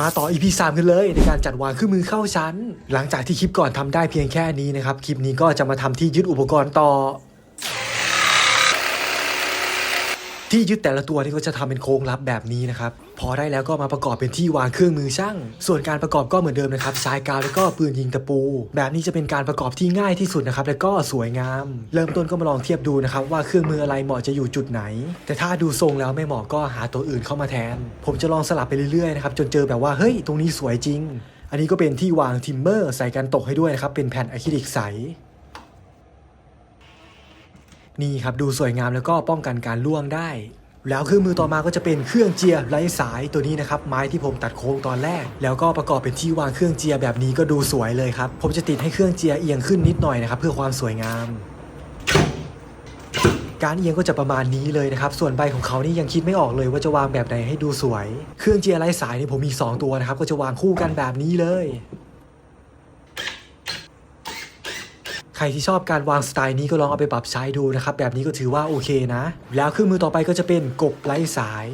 มาต่อ EP 3 กันเลย ในการจัดวางเครื่องมือเข้าชั้น หลังจากที่คลิปก่อนทำได้เพียงแค่นี้นะครับ คลิปนี้ก็จะมาทำที่ยึดอุปกรณ์ต่อ ที่ยึดแต่ละตัวนี่ก็จะทำเป็นโค้งลับแบบนี้นะครับ พอได้แล้วก็มาประกอบเป็นที่วางเครื่องมือช่าง ส่วนการประกอบก็เหมือนเดิมนะครับใช้กาวแล้วก็ปืนยิงตะปู แบบนี้จะเป็นการประกอบที่ง่ายที่สุดนะครับแล้วก็สวยงาม เริ่มต้นก็มาลองเทียบดูนะครับว่าเครื่องมืออะไรเหมาะจะอยู่จุดไหน แต่ถ้าดูทรงแล้วไม่เหมาะก็หาตัวอื่นเข้ามาแทน ผมจะลองสลับไปเรื่อยๆนะครับจนเจอแบบว่าเฮ้ยตรงนี้สวยจริง อันนี้ก็เป็นที่วางทิมเมอร์ใส่กันตกให้ด้วยนะครับเป็นแผ่นอะคริลิกใส นี่ครับดูสวยงามแล้วก็ป้องกันการล่วงได้ แล้วเครื่องมือต่อมาก็จะเป็นเครื่องเจียร์ไร้สายตัวนี้นะครับไม้ที่ผมตัดโค้งตอนแรก แล้วก็ประกอบเป็นที่วางเครื่องเจียร์แบบนี้ก็ดูสวยเลยครับผมจะติดให้เครื่องเจียร์เอียงขึ้นนิดหน่อยนะครับเพื่อความสวยงามการเอียงก็จะประมาณนี้เลยนะครับ ส่วนใบของเขานี่ยังคิดไม่ออกเลยว่าจะวางแบบไหนให้ดูสวย เครื่องเจียร์ไร้สายนี่ผมมี 2 ตัวนะครับ ก็จะวางคู่กันแบบนี้เลย ใครที่ชอบการวางสไตล์นี้ก็ลองเอาไปปรับใช้ดูนะครับ แบบนี้ก็ถือว่าโอเคนะ แล้วเครื่องมือต่อไปก็จะเป็นกบไร้สาย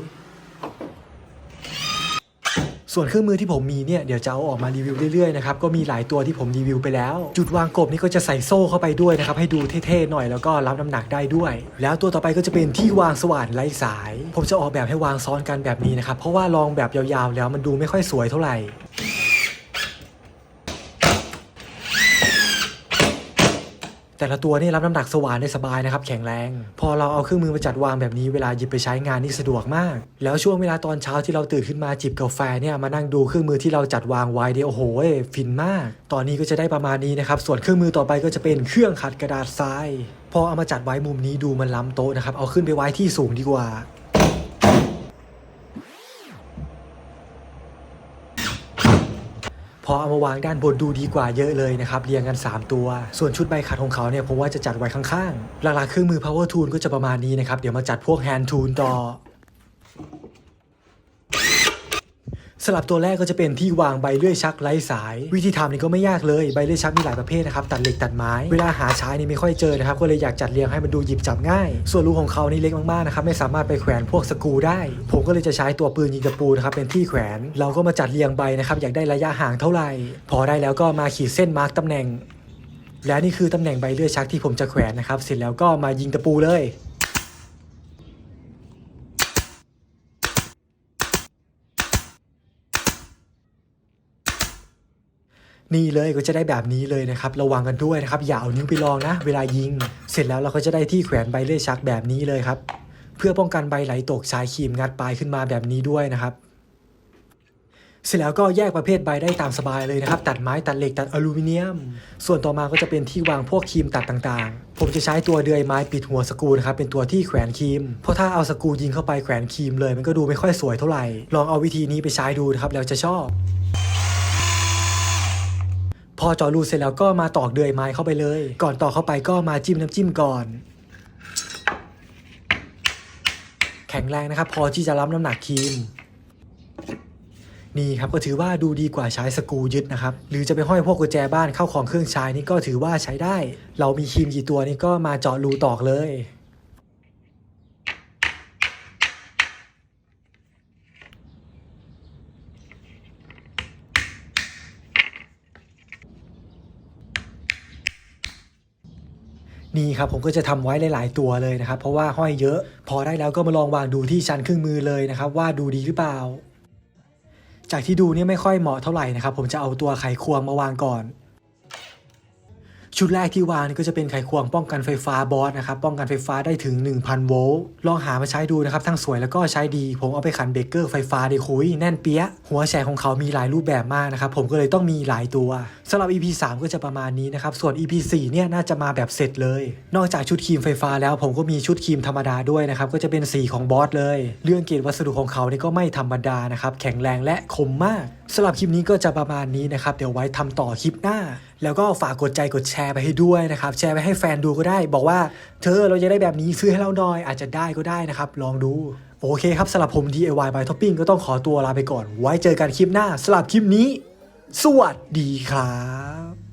ส่วนเครื่องมือที่ผมมีเนี่ยเดี๋ยวจะเอาออกมารีวิวเรื่อยๆนะครับก็มีหลายตัวที่ผมรีวิวไปแล้ว จุดวางกบนี่ก็จะใส่โซ่เข้าไปด้วยนะครับให้ดูเท่ๆหน่อยแล้วก็รับน้ำหนักได้ด้วย แล้วตัวต่อไปก็จะเป็นที่วางสว่านไร้สาย ผมจะออกแบบให้วางซ้อนกันแบบนี้นะครับเพราะว่าลองแบบยาวๆ แล้วมันดูไม่ค่อยสวยเท่าไหร่ แต่ละตัวนี่รับน้ำหนักสว่านได้สบายนะครับแข็งแรง พอเราเอาเครื่องมือมาจัดวางแบบนี้เวลาหยิบไปใช้งานนี่สะดวกมาก แล้วช่วงเวลาตอนเช้าที่เราตื่นขึ้นมาจิบกาแฟเนี่ยมานั่งดูเครื่องมือที่เราจัดวางไว้เดี๋ยโอ้โหฟินมาก ตอนนี้ก็จะได้ประมาณนี้นะครับส่วนเครื่องมือต่อไปก็จะเป็นเครื่องขัดกระดาษทรายพอเอามาจัดไว้มุมนี้ดูมันล้ำโต๊ะนะครับเอาขึ้นไปไว้ที่สูงดีกว่า พอเอามาวางด้านบนดูดีกว่าเยอะเลยนะครับ เรียงกัน 3 ตัว ส่วนชุดใบขัดของเขาเนี่ยผมว่าจะจัดไว้ข้างๆ หลักๆเครื่องมือ power tool ก็จะประมาณนี้นะครับ เดี๋ยวมาจัดพวก hand tool ต่อ สลับตัวแรกก็จะเป็นที่วางใบเลื่อยชักไร้สาย วิธีทำนี่ก็ไม่ยากเลยใบเลื่อยชักมีหลายประเภทนะครับตัดเหล็กตัดไม้ เวลาหาใช้นี่ไม่ค่อยเจอนะครับก็เลยอยากจัดเรียงให้มันดูหยิบจับง่าย ส่วนรูของเขานี่เล็กมากๆนะครับไม่สามารถไปแขวนพวกสกูได้ ผมก็เลยจะใช้ตัวปืนยิงตะปูนะครับเป็นที่แขวน เราก็มาจัดเรียงใบนะครับอยากได้ระยะห่างเท่าไหร่ พอได้แล้วก็มาขีดเส้นมาร์กตำแหน่งและนี่คือตำแหน่งใบเลื่อยชักที่ผมจะแขวนนะครับเสร็จแล้วก็มายิงตะปูเลย นี่เลยก็จะได้แบบนี้เลยนะครับ ระวังกันด้วยนะครับ อย่าเอานิ้วไปลองนะ เวลายิง เสร็จแล้วเราก็จะได้ที่แขวนใบเลื่อยชักแบบนี้เลยครับ เพื่อป้องกันใบไหลตกใช้ครีมงัดปลายขึ้นมาแบบนี้ด้วยนะครับเสร็จแล้วก็แยกประเภทใบได้ตามสบายเลยนะครับ ตัดไม้ตัดเหล็กตัดอลูมิเนียม ส่วนต่อมาก็จะเป็นที่วางพวกครีมตัดต่างๆ ผมจะใช้ตัวเดือยไม้ปิดหัวสกรูนะครับเป็นตัวที่แขวนครีม เพราะถ้าเอาสกรูยิงเข้าไปแขวนครีมเลย มันก็ดูไม่ค่อยสวยเท่าไหร่ ลองเอาวิธีนี้ไปใช้ดูนะครับแล้วจะชอบ อเจาะรูเสร็จแล้วก็มาตอกเดือยไม้เข้าไปเลย ก่อนตอกเข้าไปก็มาจิ้มน้ำจิ้มก่อน แข็งแรงนะครับ พอที่จะรับน้ำหนักครีมนี่ครับก็ถือว่าดูดีกว่าใช้สกูยึดนะครับ หรือจะไปห้อยพวกกุญแจบ้านเข้าของเครื่องใช้นี่ก็ถือว่าใช้ได้ เรามีครีมกี่ตัวนี่ก็มาเจาะรูตอกเลย นี่ครับผมก็จะทำไว้หลาย ๆ ตัวเลยนะครับ เพราะว่าห้อยเยอะ พอได้แล้วก็มาลองวางดูที่ชั้นเครื่องมือเลยนะครับ ว่าดูดีหรือเปล่า จากที่ดูเนี่ยไม่ค่อยเหมาะเท่าไหร่นะครับ ผมจะเอาตัวไขควงมาวางก่อน ชุดแรกที่วางนี่ก็จะเป็นไขควงป้องกันไฟฟ้าบอสนะครับ ป้องกันไฟฟ้าได้ถึง 1,000 โวลต์ ลองหามาใช้ดูนะครับ ทั้งสวยแล้วก็ใช้ดี ผมเอาไปขันเบเกอร์ไฟฟ้าได้คุย แน่นเปี้ยะหัวแฉกของเขามีหลายรูปแบบมากนะครับ ผมก็เลยต้องมีหลายตัวสำหรับ EP 3 ก็จะประมาณนี้นะครับ ส่วน EP 4 เนี่ยน่าจะมาแบบเสร็จเลย นอกจากชุดครีมไฟฟ้าแล้ว ผมก็มีชุดครีมธรรมดาด้วยนะครับ ก็จะเป็นสีของบอสเลย เรื่องเกรดวัสดุของเขานี่ก็ไม่ธรรมดานะครับ แข็งแรงและคมมากสำหรับคลิปนี้ก็จะประมาณนี้นะครับ เดี๋ยวไว้ทำต่อคลิปหน้า แล้วก็ฝากกดใจกดแชร์ไปให้ด้วยนะครับ แชร์ไปให้แฟนดูก็ได้ บอกว่า เธอเราจะได้แบบนี้ซื้อให้เราหน่อยอาจจะได้ก็ได้นะครับ ลองดู โอเคครับสำหรับผม DIY by Topping ก็ต้องขอตัวลาไปก่อน ไว้เจอกันคลิปหน้าสำหรับคลิปนี้ สวัสดีครับ